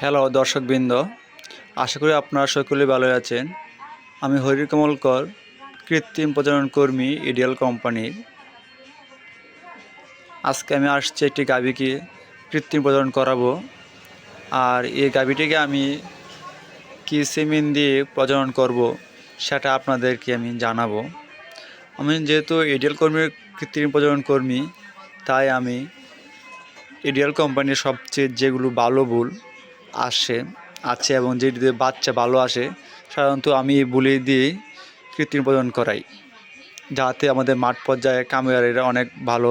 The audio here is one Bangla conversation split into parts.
হ্যালো দর্শকবৃন্দ। আশা করি আপনারা সকলে ভালো আছেন। আমি হরিকমল কর, কৃত্রিম প্রজনন কর্মী ইডিয়াল কোম্পানির আজকে আমি আসছি একটি গাভীকে কৃত্রিম প্রজনন করাবো। আর এই গাভীটিকে আমি কি সিমিন দিয়ে প্রজনন করব, সেটা আপনাদেরকে আমি জানাব। আমি যেহেতু ইডিয়াল কর্মীর কৃত্রিম প্রজনন কর্মী, তাই আমি ইডিয়াল কোম্পানির সবচেয়ে যেগুলো ভালো ভুল আসে, আছে এবং যেটিতে বাচ্চা ভালো আসে, সাধারণত আমি বুলি দিয়ে কৃত্রিম প্রজনন করাই। যাতে আমাদের মাঠ পর্যায়ে কামিয়ারিরা অনেক ভালো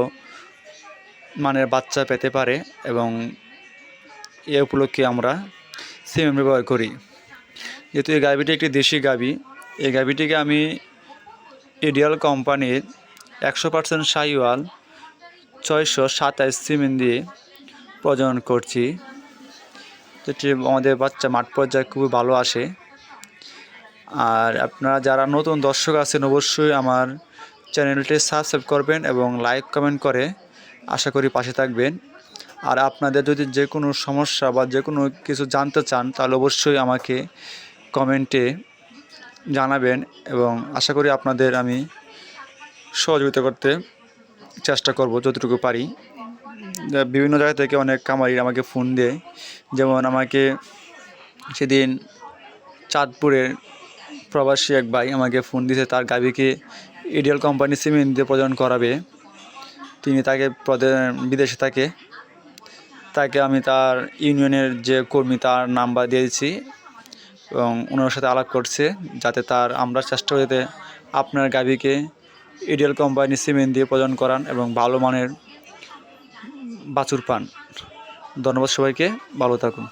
মানের বাচ্চা পেতে পারে এবং এ উপলক্ষে আমরা সিমেন্ট ব্যবহার করি। যেহেতু এই গাভীটি একটি দেশি গাভী, এই গাভীটিকে আমি ইডিয়াল কোম্পানির একশো পার্সেন্ট সাইওয়াল ছয়শো সাতাইশ সিমেন্ট দিয়ে প্রজনন করছি। যেটি আমাদের বাচ্চা মাঠ পর্যায়ে খুবই ভালো আসে। আর আপনারা যারা নতুন দর্শক আছেন, অবশ্যই আমার চ্যানেলটি সাবস্ক্রাইব করবেন এবং লাইক কমেন্ট করে আশা করি পাশে থাকবেন। আর আপনাদের যদি যে কোনো সমস্যা বা যে কোনো কিছু জানতে চান, তাহলে অবশ্যই আমাকে কমেন্টে জানাবেন এবং আশা করি আপনাদের আমি সহযোগিতা করতে চেষ্টা করব, যতটুকু পারি। বিভিন্ন জায়গা থেকে অনেক কামারি আমাকে ফোন দেয়। যেমন আমাকে সেদিন চাঁদপুরের প্রবাসী এক ভাই আমাকে ফোন দিয়েছে, তার গাভীকে ইডিয়াল কোম্পানি সিমেন্ট দিয়ে প্রদান করাবে। তিনি তাকে বিদেশে থাকে। তাকে আমি তার ইউনিয়নের যে কর্মী, তার নাম্বার দিয়েছি এবং ওনার সাথে আলাপ করছে যাতে তার আমরা চেষ্টা করি যাতে আপনার গাভীকে ইডিয়াল কোম্পানি সিমেন্ট দিয়ে প্রদান করান এবং ভালো মানের বাছুর পান। ধন্যবাদ সবাইকে ভালো থাকুন।